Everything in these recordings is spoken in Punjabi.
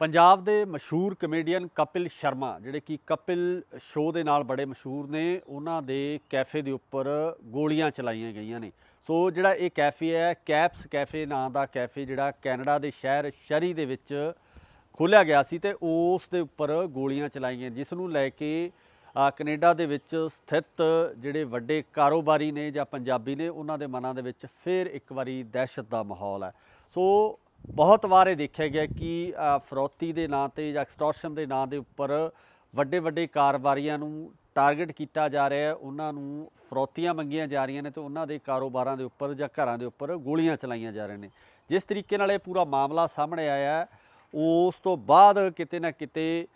ਪੰਜਾਬ ਦੇ ਮਸ਼ਹੂਰ ਕਮੇਡੀਅਨ ਕਪਿਲ ਸ਼ਰਮਾ ਜਿਹੜੇ ਕਿ ਕਪਿਲ ਸ਼ੋਅ ਦੇ ਨਾਲ ਬੜੇ ਮਸ਼ਹੂਰ ਨੇ ਉਹਨਾਂ ਦੇ ਕੈਫੇ ਦੇ ਉੱਪਰ ਗੋਲੀਆਂ ਚਲਾਈਆਂ ਗਈਆਂ ਨੇ। ਸੋ ਜਿਹੜਾ ਇਹ ਕੈਫੇ ਹੈ ਕੈਪਸ ਕੈਫੇ ਨਾਂ ਦਾ ਕੈਫੇ ਜਿਹੜਾ ਕੈਨੇਡਾ ਦੇ ਸ਼ਹਿਰ ਸ਼ਰੀ ਦੇ ਵਿੱਚ ਖੋਲ੍ਹਿਆ ਗਿਆ ਸੀ ਤੇ ਉਸ ਦੇ ਉੱਪਰ ਗੋਲੀਆਂ ਚਲਾਈਆਂ। ਜਿਸ ਨੂੰ ਲੈ ਕੇ ਅ, ਕੈਨੇਡਾ ਦੇ ਵਿੱਚ ਸਥਿਤ ਜਿਹੜੇ ਵੱਡੇ ਕਾਰੋਬਾਰੀ ਨੇ ਜਾਂ ਪੰਜਾਬੀ ਨੇ ਉਹਨਾਂ ਦੇ ਮਨਾਂ ਦੇ ਵਿੱਚ ਫਿਰ ਇੱਕ ਵਾਰੀ ਦਹਿਸ਼ਤ ਦਾ ਮਾਹੌਲ ਹੈ। ਸੋ ਬਹੁਤ ਵਾਰ ਇਹ ਦੇਖਿਆ ਗਿਆ ਕਿ ਫਰੋਤੀ ਦੇ ਨਾਂ ਤੇ ਜਾਂ ਐਕਸਟੋਰਸ਼ਨ ਦੇ ਨਾਂ ਦੇ ਉੱਪਰ ਵੱਡੇ ਵੱਡੇ ਕਾਰੋਬਾਰੀਆਂ ਨੂੰ ਟਾਰਗੇਟ ਕੀਤਾ ਜਾ ਰਿਹਾ ਹੈ। ਉਹਨਾਂ ਨੂੰ ਫਰੋਤੀਆਂ ਮੰਗੀਆਂ ਜਾ ਰਹੀਆਂ ਨੇ ਤੇ ਉਹਨਾਂ ਦੇ ਕਾਰੋਬਾਰਾਂ ਦੇ ਉੱਪਰ ਜਾਂ ਘਰਾਂ ਦੇ ਉੱਪਰ ਗੋਲੀਆਂ ਚਲਾਈਆਂ ਜਾ ਰਹੀਆਂ ਨੇ। ਜਿਸ ਤਰੀਕੇ ਨਾਲ ਇਹ ਪੂਰਾ ਮਾਮਲਾ ਸਾਹਮਣੇ ਆਇਆ ਉਸ ਤੋਂ ਬਾਅਦ ਕਿਤੇ ਨਾ ਕਿਤੇ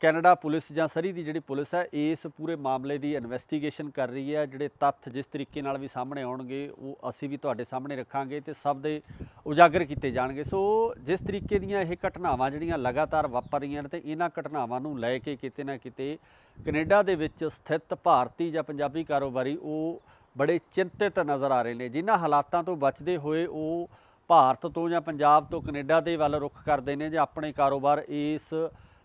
ਕੈਨੇਡਾ ਪੁਲਿਸ ਜਾਂ ਸਰੀ ਦੀ ਜਿਹੜੀ ਪੁਲਿਸ ਹੈ, ਇਸ ਪੂਰੇ ਮਾਮਲੇ ਦੀ ਇਨਵੈਸਟੀਗੇਸ਼ਨ ਕਰ ਰਹੀ ਹੈ। ਜਿਹੜੇ ਤੱਥ ਜਿਸ ਤਰੀਕੇ ਨਾਲ ਵੀ ਸਾਹਮਣੇ ਆਉਣਗੇ, ਉਹ ਅਸੀਂ ਵੀ ਤੁਹਾਡੇ ਸਾਹਮਣੇ ਰੱਖਾਂਗੇ ਤੇ ਸਭ ਦੇ ਉਜਾਗਰ ਕੀਤੇ ਜਾਣਗੇ। ਸੋ ਜਿਸ ਤਰੀਕੇ ਦੀਆਂ ਇਹ ਘਟਨਾਵਾਂ ਜਿਹੜੀਆਂ ਲਗਾਤਾਰ ਵਾਪਰ ਰਹੀਆਂ ਨੇ ਤੇ ਇਹਨਾਂ ਘਟਨਾਵਾਂ ਨੂੰ ਲੈ ਕੇ ਕਿਤੇ ਨਾ ਕਿਤੇ ਕੈਨੇਡਾ ਦੇ ਵਿੱਚ ਸਥਿਤ ਭਾਰਤੀ ਜਾਂ ਪੰਜਾਬੀ ਕਾਰੋਬਾਰੀ ਉਹ ਬੜੇ ਚਿੰਤਿਤ ਨਜ਼ਰ ਆ ਰਹੇ ਨੇ। ਜਿਨ੍ਹਾਂ ਹਾਲਾਤਾਂ ਤੋਂ ਬਚਦੇ ਹੋਏ ਉਹ ਭਾਰਤ ਤੋਂ ਜਾਂ ਪੰਜਾਬ ਤੋਂ ਕੈਨੇਡਾ ਦੇ ਵੱਲ ਰੁਖ ਕਰਦੇ ਨੇ ਜਾਂ ਆਪਣੇ ਕਾਰੋਬਾਰ ਇਸ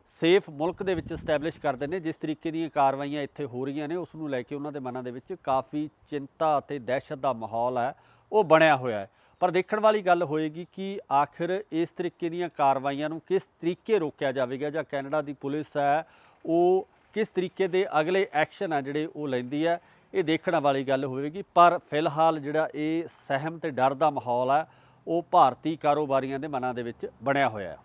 ਸੇਫ ਮੁਲਕ ਦੇ ਵਿੱਚ ਸਟੈਬਲਿਸ਼ ਕਰਦੇ ਨੇ। ਜਿਸ ਤਰੀਕੇ ਦੀਆਂ ਕਾਰਵਾਈਆਂ ਇੱਥੇ ਹੋ ਰਹੀਆਂ ਨੇ, ਉਸ ਨੂੰ ਲੈ ਕੇ ਉਹਨਾਂ ਦੇ ਮਨਾਂ ਦੇ ਵਿੱਚ ਕਾਫੀ ਚਿੰਤਾ ਅਤੇ ਦਹਿਸ਼ਤ ਦਾ ਮਾਹੌਲ ਹੈ। ਉਹ ਬਣਿਆ ਹੋਇਆ ਹੈ। ਪਰ ਦੇਖਣ ਵਾਲੀ ਗੱਲ ਹੋਏਗੀ ਕਿ ਆਖਿਰ ਇਸ ਤਰੀਕੇ ਦੀਆਂ ਕਾਰਵਾਈਆਂ ਨੂੰ ਕਿਸ ਤਰੀਕੇ ਰੋਕਿਆ ਜਾਵੇਗਾ ਜਾਂ ਕੈਨੇਡਾ ਦੀ ਪੁਲਿਸ ਹੈ, ਉਹ ਕਿਸ ਤਰੀਕੇ ਦੇ ਅਗਲੇ ਐਕਸ਼ਨ ਆ ਜਿਹੜੇ ਉਹ ਲੈਂਦੀ ਹੈ, ਇਹ ਦੇਖਣ ਵਾਲੀ ਗੱਲ ਹੋਵੇਗੀ। ਪਰ ਫਿਲਹਾਲ ਜਿਹੜਾ ਇਹ ਸਹਿਮ ਤੇ ਡਰ ਦਾ ਮਾਹੌਲ ਹੈ ਉਹ ਭਾਰਤੀ ਕਾਰੋਬਾਰੀਆਂ ਦੇ ਮਨਾਂ ਦੇ ਵਿੱਚ ਬਣਿਆ ਹੋਇਆ ਹੈ।